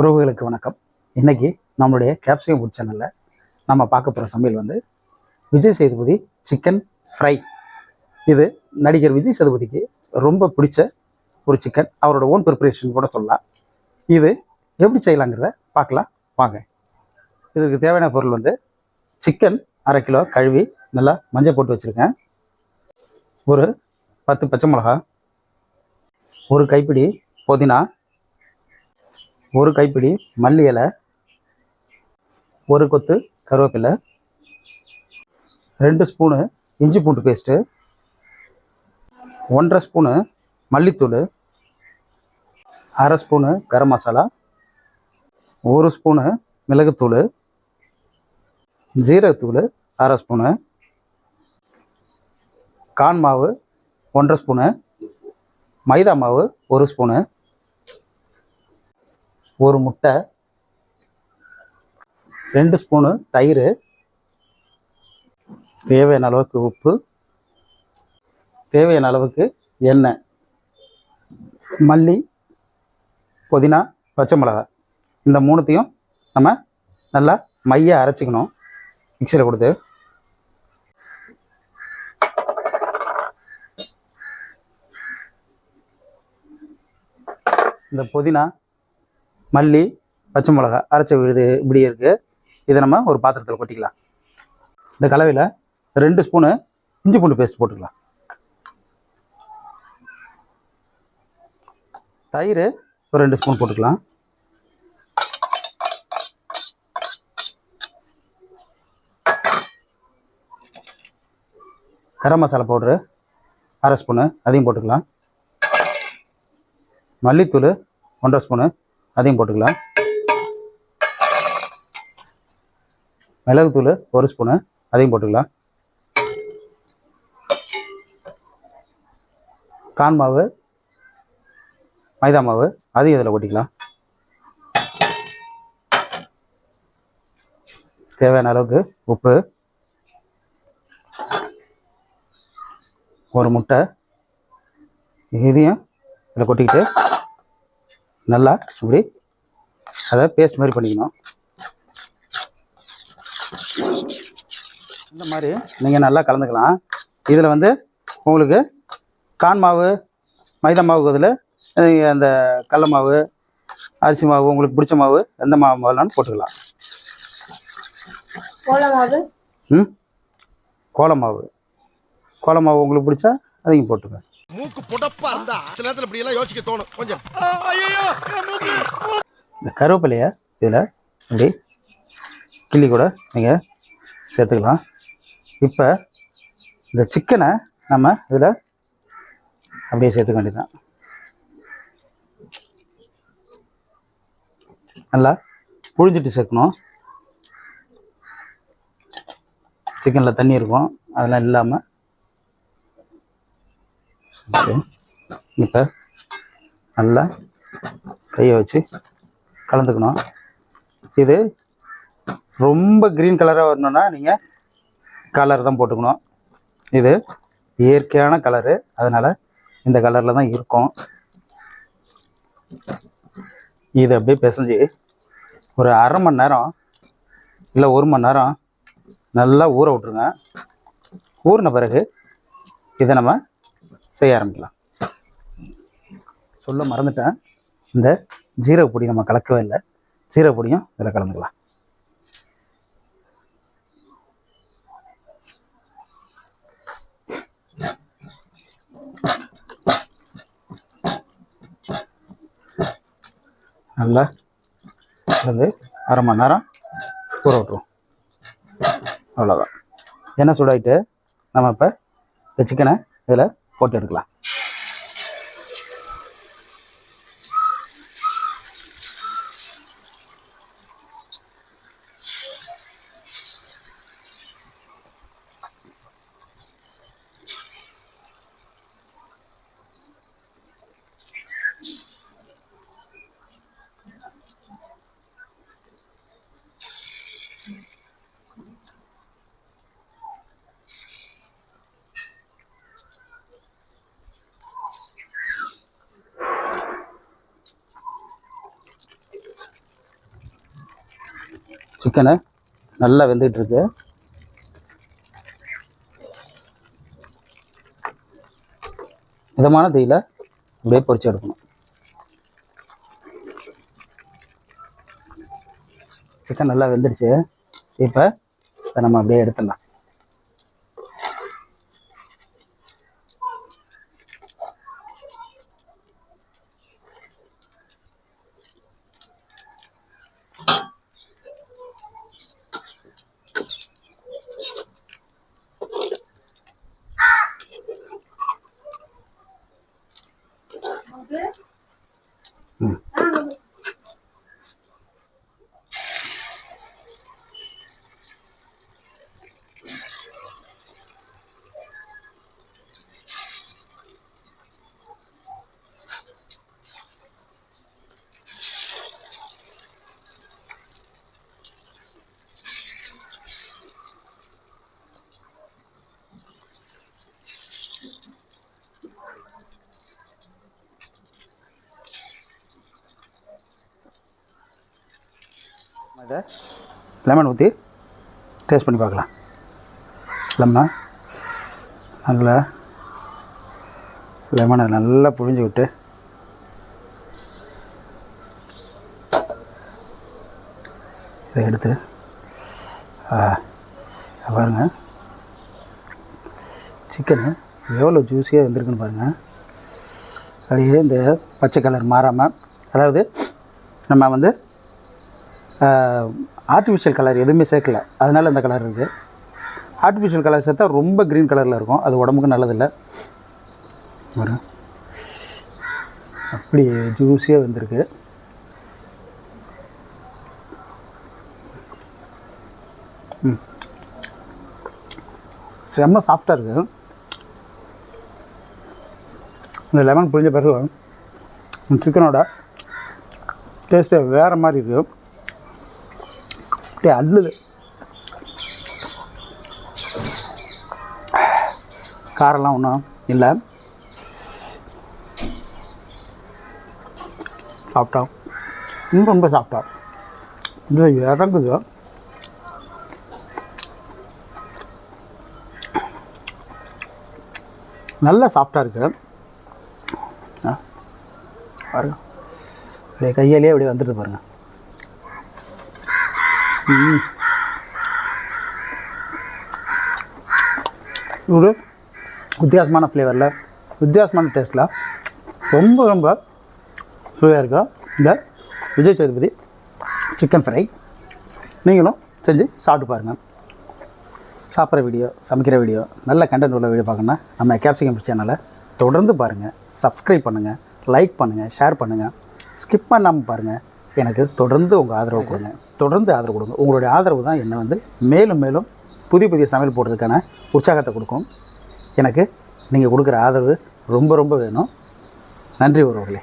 உறவுகளுக்கு வணக்கம். இன்னைக்கு நம்மளுடைய கேப்சிகம் ஃபுட் சேனலில் நம்ம பார்க்க போகிற சமையல் வந்து விஜய் சேதுபதி சிக்கன் ஃப்ரை இது நடிகர் விஜய் சேதுபதிக்கு ரொம்ப பிடிச்ச ஒரு சிக்கன் அவரோட ஓன் ப்ரிப்பரேஷன் கூட சொல்லலாம். இது எப்படி செய்யலாங்கிறத பார்க்கலாம். வாங்க. இதுக்கு தேவையான பொருள் வந்து சிக்கன் அரை கிலோ கழுவி நல்லா மஞ்சள் போட்டு வச்சுருக்கேன். ஒரு பத்து பச்சை மிளகா ஒரு கைப்பிடி புதினா ஒரு கைப்பிடி மல்லி இலை ஒரு கொத்து கருவேப்பிலை ரெண்டு ஸ்பூனு இஞ்சி பூண்டு பேஸ்ட்டு ஒன்றரை ஸ்பூனு மல்லித்தூள் அரை ஸ்பூனு கரம் மசாலா ஒரு ஸ்பூனு மிளகுத்தூள் ஜீரகத்தூள் அரை ஸ்பூனு கான் மாவு ஒன்றரை ஸ்பூனு மைதா மாவு ஒரு ஸ்பூனு ஒரு முட்டை ரெண்டு ஸ்பூனு தயிர் தேவையான அளவுக்கு உப்பு தேவையான அளவுக்கு எண்ணெய் மல்லி புதினா பச்சை மிளகாய். இந்த மூணுத்தையும் நம்ம நல்லா மைய அரைச்சிக்கணும். மிக்சியில் கொடுத்து. இந்த புதினா மல்லி பச்சை மிளகா அரைச்ச விழுது இப்படி இருக்குது இதை நம்ம ஒரு பாத்திரத்தில் கொட்டிக்கலாம். இந்த கலவையில் ரெண்டு ஸ்பூனு இஞ்சி பூண்டு பேஸ்ட் போட்டுக்கலாம். தயிர் ஒரு ரெண்டு ஸ்பூன் போட்டுக்கலாம். கரம் மசாலா பவுட்ரு அரை ஸ்பூனு அதையும் போட்டுக்கலாம். மல்லித்தூள் ஒன்றரை ஸ்பூனு அதையும் போட்டுக்கலாம். மிளகுத்தூள் ஒரு ஸ்பூனு அதையும் போட்டுக்கலாம். கான் மாவு மைதா மாவு அதையும் இதில் கொட்டிக்கலாம். தேவையான அளவுக்கு உப்பு ஒரு முட்டை இதையும் இதில் கொட்டிக்கிட்டு நல்லா இப்படி அதை பேஸ்ட் மாதிரி பண்ணிக்கணும். இந்த மாதிரி நீங்கள் நல்லா கலந்துக்கலாம். இதில் வந்து உங்களுக்கு கான் மாவு மைதா மாவு இதில் அந்த கடல மாவு அரிசி மாவு உங்களுக்கு பிடிச்ச மாவு எந்த மாவு வேணாலும் போட்டுக்கலாம். கோலமாவு ம்? கோல மாவு. கோல மாவு உங்களுக்கு பிடிச்சா அதையும் போட்டுங்க மூக்கு புடப்பா இருந்தா சில நேரத்துல இப்படி எல்லாம் யோசிக்க தோணும். கொஞ்சம். இந்த கருவேப்பிலையை இதில் இப்படி கிள்ளி கூட நீங்கள் சேர்த்துக்கலாம். இப்போ இந்த சிக்கனை நம்ம இதில் அப்படியே சேர்த்துக்க வேண்டியதுதான். நல்லா புழிஞ்சிட்டு சேர்க்கணும். சிக்கனில் தண்ணி இருக்கும். அதெல்லாம் இல்லாமல் இப்போ நல்லா கையை வச்சு கலந்துக்கணும். இது ரொம்ப க்ரீன் கலராக வரணும்னா நீங்கள் கலர் தான் போட்டுக்கணும். இது இயற்கையான கலரு அதனால் இந்த கலரில் தான் இருக்கும். இது அப்படியே பிசைஞ்சு ஒரு அரை மணி நேரம் இல்லை ஒரு மணி நேரம் நல்லா ஊற விட்ருங்க ஊறின பிறகு இதை நம்ம செய்ய ஆரம்பிக்கலாம். சொல்ல மறந்துட்டேன். இந்த ஜீரக பொடி நம்ம கலக்கவே இல்லை. ஜீரக பொடியும் இதில் கலந்துக்கலாம். நல்லா கலந்து அரை மணி நேரம் ஊற விட்ருவோம் அவ்வளோதான் எண்ணெய் சூடாயிட்டு நம்ம இப்போ இந்த சிக்கனை இதில் போட்டு எடுக்கலாம். சிக்கனு நல்லா வெந்துகிட்ருக்கு. மிதமான தீயில் அப்படியே பொறிச்சு எடுக்கணும். சிக்கன் நல்லா வெந்துடுச்சு. இப்போ இதை நம்ம அப்படியே எடுத்துடலாம். இதை லெமன் ஊற்றி டேஸ்ட் பண்ணி பார்க்கலாம். லெமன் நல்லா லெமனை நல்லா புழிஞ்சு விட்டு இதை எடுத்து பாருங்கள் சிக்கனு எவ்வளோ ஜூஸியாக வந்திருக்குன்னு பாருங்கள் அப்படியே இந்த பச்சை கலர் மாறாமல் அதாவது நம்ம வந்து ஆர்டிஃபிஷியல் கலர் எதுவுமே சேர்க்கல. அதனால் இந்த கலர் இருக்குது ஆர்டிஃபிஷியல் கலர் சேர்த்தா ரொம்ப க்ரீன் கலரில் இருக்கும். அது உடம்புக்கு நல்லதில்லை. ஒரு அப்படி ஜூஸியாக வந்திருக்கு. ம். செம்ம சாஃப்டாக இருக்குது இந்த லெமன் புரிஞ்ச பிறகு சிக்கனோட டேஸ்ட்டு வேறு மாதிரி இருக்குது அப்படியே அல்லுது காரெல்லாம் ஒன்றும் இல்லை. சாப்பிட்டா. இன்னும் ரொம்ப சாப்பிட்டா. இது இறங்குது. நல்லா சாஃப்டாக இருக்குது ஆ பாருங்க. அப்படியே கையாலேயே அப்படியே வந்துட்டு பாருங்கள் ஒரு வித்தியாசமான ஃப்ளேவரில் வித்தியாசமான டேஸ்ட்டில் ரொம்ப ரொம்ப சுவையாக இருக்கும் இந்த விஜய் சேதுபதி சிக்கன் ஃப்ரை நீங்களும் செஞ்சு சாப்பிட்டு பாருங்கள் சாப்பிட்ற வீடியோ சமைக்கிற வீடியோ நல்ல கண்டென்ட் உள்ள வீடியோ பார்க்கணுன்னா நம்ம கேப்சிகம் சேனலை தொடர்ந்து பாருங்கள் சப்ஸ்கிரைப் பண்ணுங்கள் லைக் பண்ணுங்கள் ஷேர் பண்ணுங்கள் ஸ்கிப் பண்ணாமல் பாருங்கள் எனக்கு தொடர்ந்து உங்கள் ஆதரவு கொடுங்க. தொடர்ந்து ஆதரவு கொடுங்க. உங்களுடைய ஆதரவு தான் என்னை வந்து மேலும் மேலும் புதிய புதிய சமையல் போடுறதுக்கான உற்சாகத்தை கொடுக்கும். எனக்கு நீங்கள் கொடுக்குற ஆதரவு ரொம்ப ரொம்ப வேணும். நன்றி உறவுகளே.